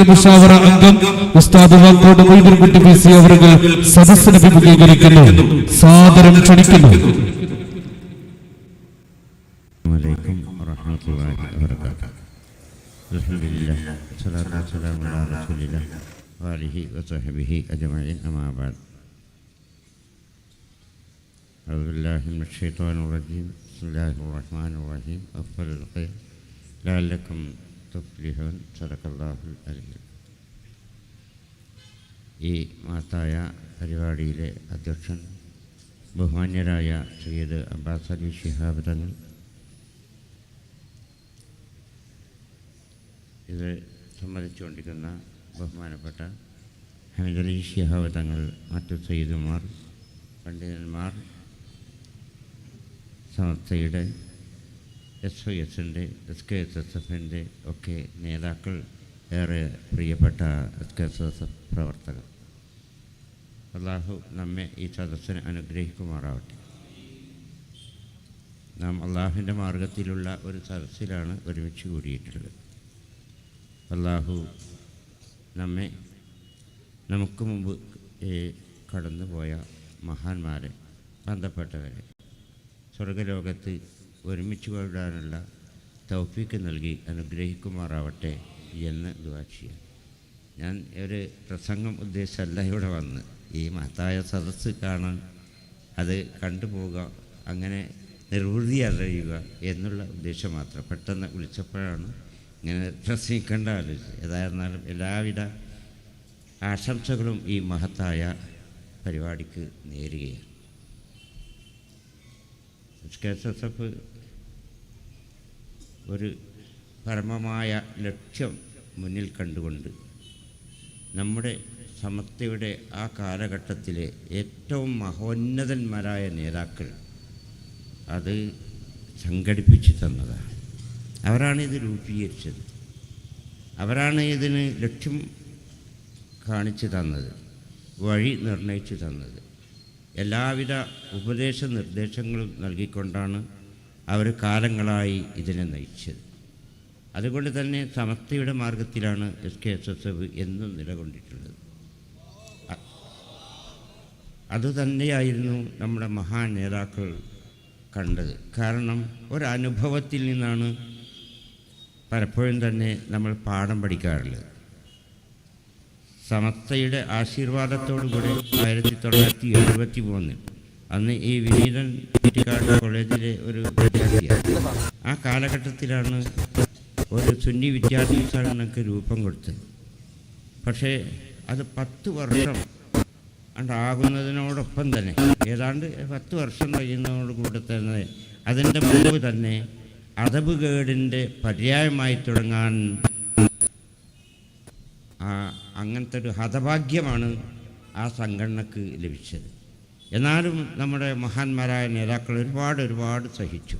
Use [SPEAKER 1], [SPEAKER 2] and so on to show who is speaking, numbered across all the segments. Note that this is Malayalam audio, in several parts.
[SPEAKER 1] കേന്ദ്ര മുഷാവറ അംഗം ഉസ്താദ് വാക്കോട് മൊയ്തീൻകുട്ടി പി സി അവർ സദസ്സിന് വിപുലീകരിക്കുന്നു സാദരം ക്ഷണിക്കുന്നു
[SPEAKER 2] أعوذ بالله من الشيطان الرجيم بسم الله الرحمن الرحيم أفضل الخير لعلكم തഫ്ലിഹൻ സദക്കല്ലാഹുൽ അലീം ഈ മഹത്തായ പരിപാടിയിലെ അധ്യക്ഷൻ ബഹുമാന്യരായ സയ്യിദ് അബ്ബാസ് അലി ഷിഹാബ് തങ്ങൾ. ഇത് സംബന്ധിച്ചുകൊണ്ടിരിക്കുന്ന ബഹുമാനപ്പെട്ട ഹമീദലി ഷിഹാബ് തങ്ങൾ മറ്റു സയ്യിദുമാർ പണ്ഡിതന്മാർ സമസ്തയുടെ എസ് ഒ എസിന്റെ എസ് കെ എസ് എസ് എഫിന്റെ ഒക്കെ നേതാക്കൾ ഏറെ പ്രിയപ്പെട്ട S K S S F പ്രവർത്തകർ. അള്ളാഹു നമ്മെ ഈ സദസ്സിന് അനുഗ്രഹിക്കുമാറാവട്ടെ. നാം അള്ളാഹുവിന്റെ മാർഗത്തിലുള്ള ഒരു സദസ്സിലാണ് ഒരുമിച്ച് കൂടിയിട്ടുള്ളത്. അള്ളാഹു നമ്മെ നമുക്ക് മുമ്പ് കടന്നുപോയ മഹാന്മാരെ ബന്ധപ്പെട്ടവരെ സ്വർഗലോകത്ത് ഒരുമിച്ച് കൊള്ളാനുള്ള തൗഫീക്ക് നൽകി അനുഗ്രഹിക്കുമാറാവട്ടെ എന്ന് ദുവാ ഞാൻ ഒരു പ്രസംഗം ഉദ്ദേശിച്ചല്ല ഇവിടെ വന്ന്. ഈ മഹത്തായ സദസ്സ് കാണാൻ അത് കണ്ടുപോവുക അങ്ങനെ നിർവൃതി അറിയുക എന്നുള്ള ഉദ്ദേശം മാത്രം. പെട്ടെന്ന് വിളിച്ചപ്പോഴാണ് ഇങ്ങനെ പ്രസംഗിക്കേണ്ട ആലോചിച്ചത്. ഏതായിരുന്നാലും എല്ലാവിധ ആശംസകളും ഈ മഹത്തായ പരിപാടിക്ക് നേരുകയാണ്. എസ് ഒരു പരമമായ ലക്ഷ്യം മുന്നിൽ കണ്ടുകൊണ്ട് നമ്മുടെ സമത്വയുടെ ആ കാലഘട്ടത്തിലെ ഏറ്റവും മഹോന്നതന്മാരായ നേതാക്കൾ അത് സംഘടിപ്പിച്ചു തന്നതാണ്. അവരാണ് ഇത് രൂപീകരിച്ചത്. അവരാണ് ഇതിന് ലക്ഷ്യം കാണിച്ചു തന്നത് വഴി നിർണയിച്ചു തന്നത്. എല്ലാവിധ ഉപദേശ നിർദ്ദേശങ്ങളും നൽകിക്കൊണ്ടാണ് അവർ കാലങ്ങളായി ഇതിനെ നയിച്ചത്. അതുകൊണ്ട് തന്നെ സമസ്തയുടെ മാർഗത്തിലാണ് S K S S F എന്നും നിലകൊണ്ടിട്ടുള്ളത്. അതുതന്നെയായിരുന്നു നമ്മുടെ മഹാ നേതാക്കൾ കണ്ടത്. കാരണം ഒരനുഭവത്തിൽ നിന്നാണ് പലപ്പോഴും തന്നെ നമ്മൾ പാഠം പഠിക്കാറുള്ളത്. സമസ്തയുടെ ആശീർവാദത്തോടുകൂടി ആയിരത്തി തൊള്ളായിരത്തി എഴുപത്തി മൂന്നിൽ അന്ന് ഈ വിനീതൻ കുറ്റിക്കാട് കോളേജിലെ ഒരു വിദ്യാർത്ഥിയാണ്. ആ കാലഘട്ടത്തിലാണ് ഒരു സുന്നി വിദ്യാർത്ഥി സംഘടനക്ക് രൂപം കൊടുത്തത്. പക്ഷേ അത് പത്ത് വർഷം ഉണ്ടാകുന്നതിനോടൊപ്പം തന്നെ ഏതാണ്ട് പത്ത് വർഷം കഴിയുന്നതോടുകൂടി തന്നെ അതിന്റെ മുമ്പ് തന്നെ അതബുകേടിന്റെ പര്യായമായി തുടങ്ങാൻ അങ്ങനത്തെ ഒരു ഹതഭാഗ്യമാണ് ആ സംഘടനക്ക് ലഭിച്ചത്. എന്നാലും നമ്മുടെ മഹാന്മാരായ നേതാക്കൾ ഒരുപാട് ഒരുപാട് സഹിച്ചു.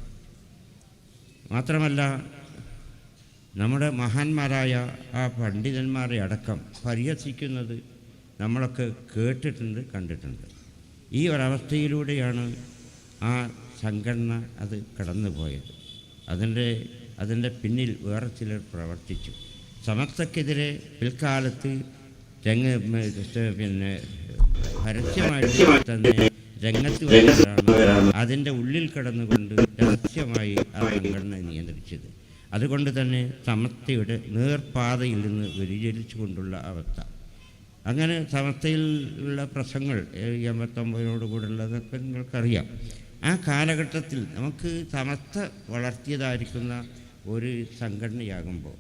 [SPEAKER 2] മാത്രമല്ല നമ്മുടെ മഹാന്മാരായ ആ പണ്ഡിതന്മാരെ അടക്കം പരിഹസിക്കുന്നത് നമ്മളൊക്കെ കേട്ടിട്ടുണ്ട് കണ്ടിട്ടുണ്ട്. ഈ ഒരവസ്ഥയിലൂടെയാണ് ആ സംഘടന അത് കടന്നുപോയത്. അതിന്റെ അതിന്റെ പിന്നിൽ വേറെ ചിലർ പ്രവർത്തിച്ചു. സമസ്തക്കെതിരെ പിൽക്കാലത്ത് രംഗ പിന്നെ പരസ്യമായിട്ട് തന്നെ രംഗത്ത് വരുന്നവരാണ് അതിന്റെ ഉള്ളിൽ കടന്നുകൊണ്ട് രഹസ്യമായി ആ സംഘടന നിയന്ത്രിച്ചത്. അതുകൊണ്ട് തന്നെ സമസ്തയുടെ നേർപാതയിൽ നിന്ന് വ്യതിചലിച്ചു കൊണ്ടുള്ള അവസ്ഥ. അങ്ങനെ സമസ്തയിൽ ഉള്ള പ്രസംഗങ്ങൾ എൺപത്തൊമ്പതിനോട് കൂടെയുള്ളതൊക്കെ നിങ്ങൾക്കറിയാം. ആ കാലഘട്ടത്തിൽ നമുക്ക് സമസ്ത വളർത്തിയതായിരിക്കുന്ന ഒരു സംഘടനയാകുമ്പോൾ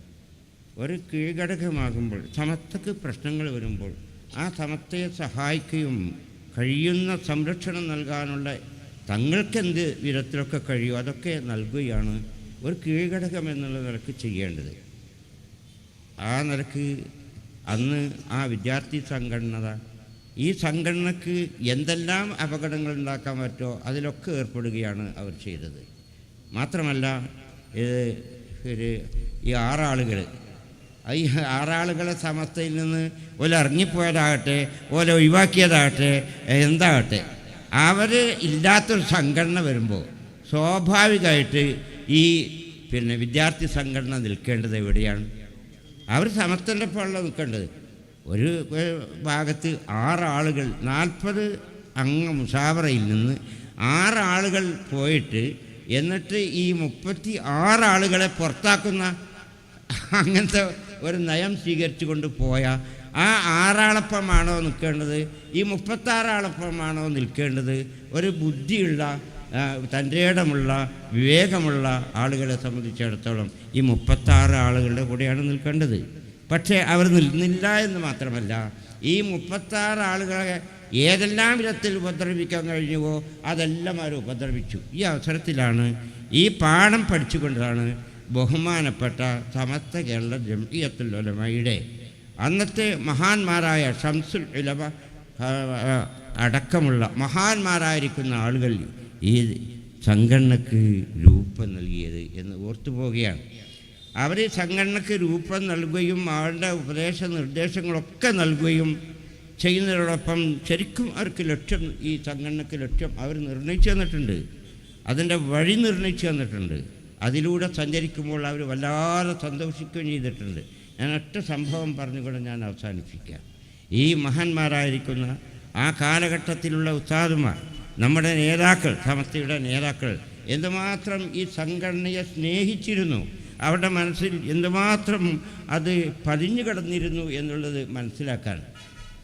[SPEAKER 2] ഒരു കീഴ്ഘടകമാകുമ്പോൾ സമത്തക്ക് പ്രശ്നങ്ങൾ വരുമ്പോൾ ആ സമത്തയെ സഹായിക്കുകയും കഴിയുന്ന സംരക്ഷണം നൽകാനുള്ള തങ്ങൾക്കെന്ത് വിധത്തിലൊക്കെ കഴിയും അതൊക്കെ നൽകുകയാണ് ഒരു കീഴ്ഘടകം എന്നുള്ള നിലയ്ക്ക് ചെയ്യേണ്ടത്. ആ നിലയ്ക്ക് അന്ന് ആ വിദ്യാർത്ഥി സംഘടന ഈ സംഘടനക്ക് എന്തെല്ലാം അപകടങ്ങൾ ഉണ്ടാക്കാൻ പറ്റുമോ അതിലൊക്കെ ഏർപ്പെടുകയാണ് അവർ ചെയ്തത്. മാത്രമല്ല ഇത് ഒരു ഈ ആറാളുകൾ ഈ ആറാളുകളെ സമസ്തയിൽ നിന്ന് ഓല ഇറങ്ങിപ്പോയതാകട്ടെ ഓല ഒഴിവാക്കിയതാകട്ടെ എന്താകട്ടെ. അവർ ഇല്ലാത്തൊരു സംഘടന വരുമ്പോൾ സ്വാഭാവികമായിട്ട് ഈ പിന്നെ വിദ്യാർത്ഥി സംഘടന നിൽക്കേണ്ടത് എവിടെയാണ്? അവർ സമസ്തന്റെ ഒപ്പമല്ല നിൽക്കേണ്ടത്. ഒരു ഭാഗത്ത് ആറാളുകൾ നാൽപ്പത് അംഗ മുഷാവറയിൽ നിന്ന് ആറാളുകൾ പോയിട്ട് എന്നിട്ട് ഈ മുപ്പത്തി ആറാളുകളെ പുറത്താക്കുന്ന അങ്ങനത്തെ ഒരു നയം സ്വീകരിച്ചു കൊണ്ട് പോയ ആ ആറാളപ്പമാണോ നിൽക്കേണ്ടത്? ഈ മുപ്പത്താറാളപ്പമാണോ നിൽക്കേണ്ടത്? ഒരു ബുദ്ധിയുള്ള തന്റെയിടമുള്ള വിവേകമുള്ള ആളുകളെ സംബന്ധിച്ചിടത്തോളം ഈ മുപ്പത്താറ് ആളുകളുടെ കൂടെയാണ് നിൽക്കേണ്ടത്. പക്ഷേ അവർ നിൽക്കുന്നില്ല എന്ന് മാത്രമല്ല ഈ മുപ്പത്താറ് ആളുകളെ ഏതെല്ലാം വിധത്തിൽ ഉപദ്രവിക്കാൻ കഴിഞ്ഞുവോ അതെല്ലാം അവർ ഉപദ്രവിച്ചു. ഈ അവസരത്തിലാണ് ഈ പാഠം പഠിച്ചുകൊണ്ടാണ് ബഹുമാനപ്പെട്ട സമസ്ത കേരള ജംഇയത്തുൽ ഉലമയുടെ അന്നത്തെ മഹാന്മാരായ ഷംസുൽ ഉലമ അടക്കമുള്ള മഹാന്മാരായിരിക്കുന്ന ആളുകൾ ഈ സംഘടനക്ക് രൂപം നൽകിയത് എന്ന് ഓർത്തു പോവുകയാണ്. അവർ സംഘടനക്ക് രൂപം നൽകുകയും അവരുടെ ഉപദേശ നിർദ്ദേശങ്ങളൊക്കെ നൽകുകയും ചെയ്യുന്നതിനോടൊപ്പം ശരിക്കും അവർക്ക് ലക്ഷ്യം ഈ സംഘടനക്ക് ലക്ഷ്യം അവർ നിർണയിച്ചു തന്നിട്ടുണ്ട്. അതിന്റെ വഴി നിർണയിച്ചു തന്നിട്ടുണ്ട്. അതിലൂടെ സഞ്ചരിക്കുമ്പോൾ അവർ വല്ലാതെ സന്തോഷിക്കുകയും ചെയ്തിട്ടുണ്ട്. ഞാൻ ഒറ്റ സംഭവം പറഞ്ഞുകൊണ്ട് ഞാൻ അവസാനിപ്പിക്കാം. ഈ മഹാന്മാരായിരിക്കുന്ന ആ കാലഘട്ടത്തിലുള്ള ഉസ്താദുമാർ നമ്മുടെ നേതാക്കൾ സമസ്തയുടെ നേതാക്കൾ എന്തുമാത്രം ഈ സംഘടനയെ സ്നേഹിച്ചിരുന്നു? അവരുടെ മനസ്സിൽ എന്തുമാത്രം അത് പതിഞ്ഞു കിടന്നിരുന്നു എന്നുള്ളത് മനസ്സിലാക്കാൻ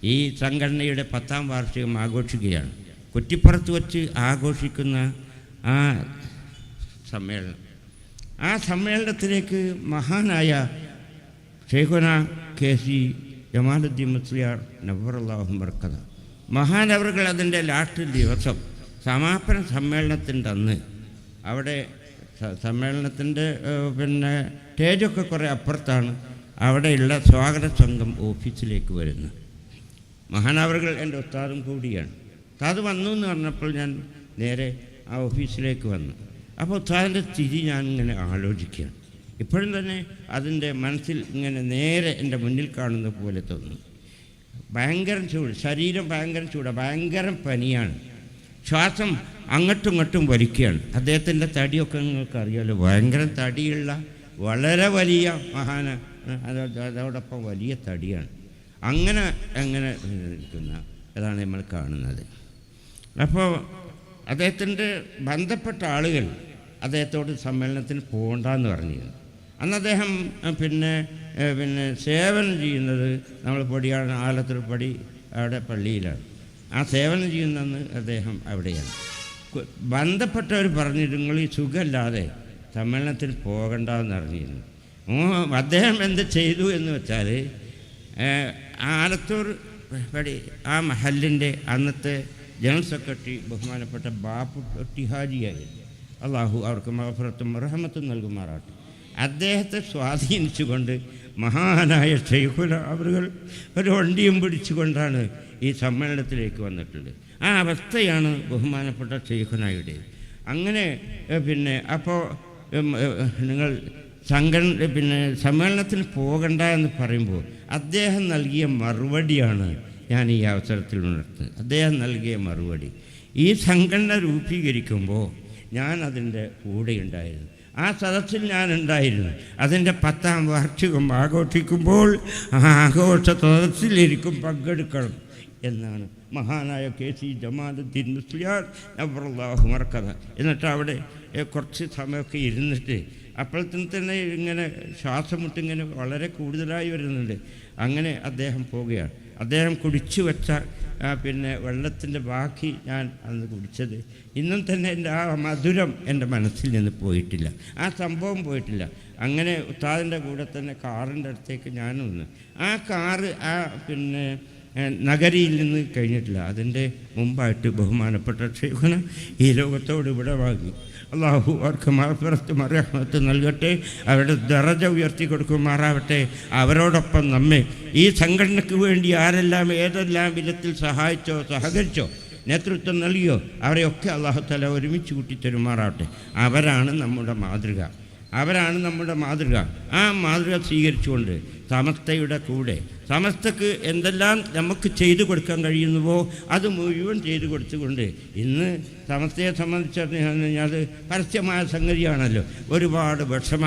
[SPEAKER 2] ഈ സംഘടനയുടെ പത്താം വാർഷികം ആഘോഷിക്കുകയാണ്. കുറ്റിപ്പുറത്ത് വച്ച് ആഘോഷിക്കുന്ന ആ സമ്മേളനം ആ സമ്മേളനത്തിലേക്ക് മഹാനായ ഷെയ്ഖുന കെ സി ജമാലുദ്ദീൻ മുസ്ലിയാർ നബറുല്ലാഹും വർക്കത മഹാനവറുകൾ അതിന്റെ ലാസ്റ്റ് ദിവസം സമാപന സമ്മേളനത്തിന്റെ അന്ന് അവിടെ സമ്മേളനത്തിന്റെ പിന്നെ സ്റ്റേജൊക്കെ കുറേ അപ്പുറത്താണ്. അവിടെയുള്ള സ്വാഗത സംഘം ഓഫീസിലേക്ക് വരുന്നു. മഹാനവറുകൾ എന്റെ ഉസ്താദും കൂടിയാണ്. ഉസ്താദ് വന്നു എന്ന് പറഞ്ഞപ്പോൾ ഞാൻ നേരെ ആ ഓഫീസിലേക്ക് വന്നു. അപ്പോൾ താന്റെ സ്ഥിതി ഞാൻ ഇങ്ങനെ ആലോചിക്കുകയാണ് ഇപ്പോഴും തന്നെ അതിന്റെ മനസ്സിൽ ഇങ്ങനെ നേരെ എന്റെ മുന്നിൽ കാണുന്ന പോലെ തോന്നുന്നു ഭയങ്കര ചൂട് ശരീരം ഭയങ്കര ചൂടാണ് ഭയങ്കര പനിയാണ്. ശ്വാസം അങ്ങോട്ടും ഇങ്ങോട്ടും വലിക്കുകയാണ്. അദ്ദേഹത്തിന്റെ തടിയൊക്കെ നിങ്ങൾക്ക് അറിയാമല്ലോ ഭയങ്കര തടിയുള്ള വളരെ വലിയ മഹാന അത് അതോടൊപ്പം വലിയ തടിയാണ്. അങ്ങനെ അങ്ങനെ നിൽക്കുന്ന അതാണ് നമ്മൾ കാണുന്നത്. അപ്പോൾ അദ്ദേഹത്തിന്റെ ബന്ധപ്പെട്ട ആളുകൾ അദ്ദേഹത്തോട് സമ്മേളനത്തിന് പോകണ്ടെന്ന് പറഞ്ഞിരുന്നു. അന്ന് അദ്ദേഹം പിന്നെ പിന്നെ സേവനം ചെയ്യുന്നത് നമ്മൾ പടിയാണ് ആലത്തൂർ പടി അവിടെ പള്ളിയിലാണ്. ആ സേവനം ചെയ്യുന്നതെന്ന് അദ്ദേഹം അവിടെയാണ്. ബന്ധപ്പെട്ടവർ പറഞ്ഞിരുന്നു ഈ സുഖമില്ലാതെ സമ്മേളനത്തിൽ പോകണ്ടെന്ന് അറിഞ്ഞിരുന്നു അദ്ദേഹം എന്ത് ചെയ്തു എന്ന് വെച്ചാൽ ആലത്തൂർ പടി ആ മഹലിന്റെ അന്നത്തെ ജനറൽ സെക്രട്ടറി ബഹുമാനപ്പെട്ട ബാപ്പു ടിഹാജിയായിരുന്നു അള്ളാഹു അവർക്ക് മഹഫറത്തും റഹമത്തും നൽകുമാറാട്ടെ അദ്ദേഹത്തെ സ്വാധീനിച്ചുകൊണ്ട് മഹാനായ ഷെയ്ഖുൽ അവറുകൾ ഒരു വണ്ടിയും പിടിച്ചുകൊണ്ടാണ് ഈ സമ്മേളനത്തിലേക്ക് വന്നിട്ടുള്ളത്. ആ അവസ്ഥയാണ് ബഹുമാനപ്പെട്ട ഷെയ്ഖുനായുടെ അങ്ങനെ പിന്നെ അപ്പോൾ നിങ്ങൾ സംഘടന പിന്നെ സമ്മേളനത്തിന് പോകണ്ട എന്ന് പറയുമ്പോൾ അദ്ദേഹം നൽകിയ മറുപടിയാണ് ഞാൻ ഈ അവസരത്തിൽ ഉണർത്തുന്നത്. അദ്ദേഹം നൽകിയ മറുപടി. ഈ സംഘടന രൂപീകരിക്കുമ്പോൾ ഞാൻ അതിന്റെ കൂടെയുണ്ടായിരുന്നു. ആ സദസ്സിൽ ഞാൻ ഉണ്ടായിരുന്നു അതിന്റെ പത്താം വാർഷികം ആഘോഷിക്കുമ്പോൾ ആ ആഘോഷ സദസ്സിലിരിക്കും പങ്കെടുക്കണം എന്നാണ് മഹാനായ കെ സി ജമാലുദ്ദീൻ മുസ്ലിയാർ നബറുല്ലാഹു മറക്കഥ. എന്നിട്ട് അവിടെ കുറച്ച് സമയമൊക്കെ ഇരുന്നിട്ട് അപ്പോഴത്തേന് തന്നെ ഇങ്ങനെ ശ്വാസം മുട്ടിങ്ങനെ വളരെ കൂടുതലായി വരുന്നുണ്ട്. അങ്ങനെ അദ്ദേഹം പോവുകയാണ്. അദ്ദേഹം കുടിച്ചു വെച്ച പിന്നെ വെള്ളത്തിന്റെ ബാക്കി ഞാൻ അന്ന് കുടിച്ചത്. ഇന്നും തന്നെ എന്റെ ആ മധുരം എന്റെ മനസ്സിൽ നിന്ന് പോയിട്ടില്ല. ആ സംഭവം പോയിട്ടില്ല. അങ്ങനെ ഉത്താദിന്റെ കൂടെ തന്നെ കാറിന്റെ അടുത്തേക്ക് ഞാൻ വന്നു ആ കാറ് ആ പിന്നെ നഗരിയിൽ നിന്ന് കഴിഞ്ഞിട്ടില്ല. അതിന്റെ മുമ്പായിട്ട് ബഹുമാനപ്പെട്ട ഷെയ്ഖുന ഈ ലോകത്തോട് ഇവിടെ വാങ്ങി. അള്ളാഹു അവർക്ക് മറപ്പുറത്ത് മറഹമത്ത് നൽകട്ടെ. അവരുടെ ദറജ ഉയർത്തി കൊടുക്കുമാറാവട്ടെ അവരോടൊപ്പം നമ്മെ ഈ സംഘടനയ്ക്ക് വേണ്ടി ആരെല്ലാം ഏതെല്ലാം വിധത്തിൽ സഹായിച്ചോ സഹകരിച്ചോ നേതൃത്വം നൽകിയോ അവരെയൊക്കെ അള്ളാഹുത്തല ഒരുമിച്ച് കൂട്ടിത്തരുമാറാവട്ടെ. അവരാണ് നമ്മുടെ മാതൃക. അവരാണ് നമ്മുടെ മാതൃക. ആ മാതൃക സ്വീകരിച്ചുകൊണ്ട് സമസ്തയുടെ കൂടെ. സമസ്തക്ക് എന്തെല്ലാം നമുക്ക് ചെയ്തു കൊടുക്കാൻ കഴിയുന്നുവോ അത് മുഴുവൻ ചെയ്തു കൊടുത്തുകൊണ്ട് ഇന്ന് സമസ്തയെ സംബന്ധിച്ച് കഴിഞ്ഞാൽ പരസ്യമായ സംഗതിയാണല്ലോ. ഒരുപാട് വിഷമ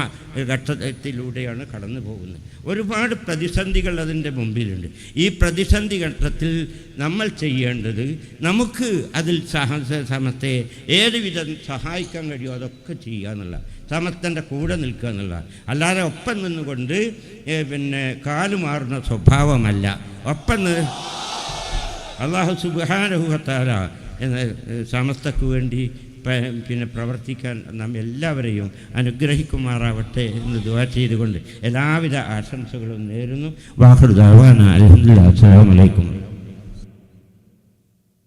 [SPEAKER 2] ഘട്ടത്തിലൂടെയാണ് കടന്നു പോകുന്നത്. ഒരുപാട് പ്രതിസന്ധികൾ അതിന്റെ മുമ്പിലുണ്ട്. ഈ പ്രതിസന്ധി ഘട്ടത്തിൽ നമ്മൾ ചെയ്യേണ്ടത് നമുക്ക് അതിൽ സഹ സമസ്തയെ ഏതുവിധം സഹായിക്കാൻ കഴിയുമോ അതൊക്കെ ചെയ്യുക എന്നുള്ള സമസ്തന്റെ കൂടെ നിൽക്കുക എന്നുള്ള അല്ലാതെ ഒപ്പം നിന്നുകൊണ്ട് ഏ, പിന്നെ കാലുമാറുന്ന സ്വഭാവമല്ല. ഒപ്പം അള്ളാഹു സുബാനുഹത്താല എന്ന സമസ്തക്ക് വേണ്ടി പിന്നെ പ്രവർത്തിക്കാൻ നാം എല്ലാവരെയും അനുഗ്രഹിക്കുമാറാവട്ടെ എന്ന് ദുവാ ചെയ്തുകൊണ്ട് എല്ലാവിധ ആശംസകളും നേരുന്നു. വാഹുദാവാന അലഹദില്ല അസ്സാം വലൈക്കും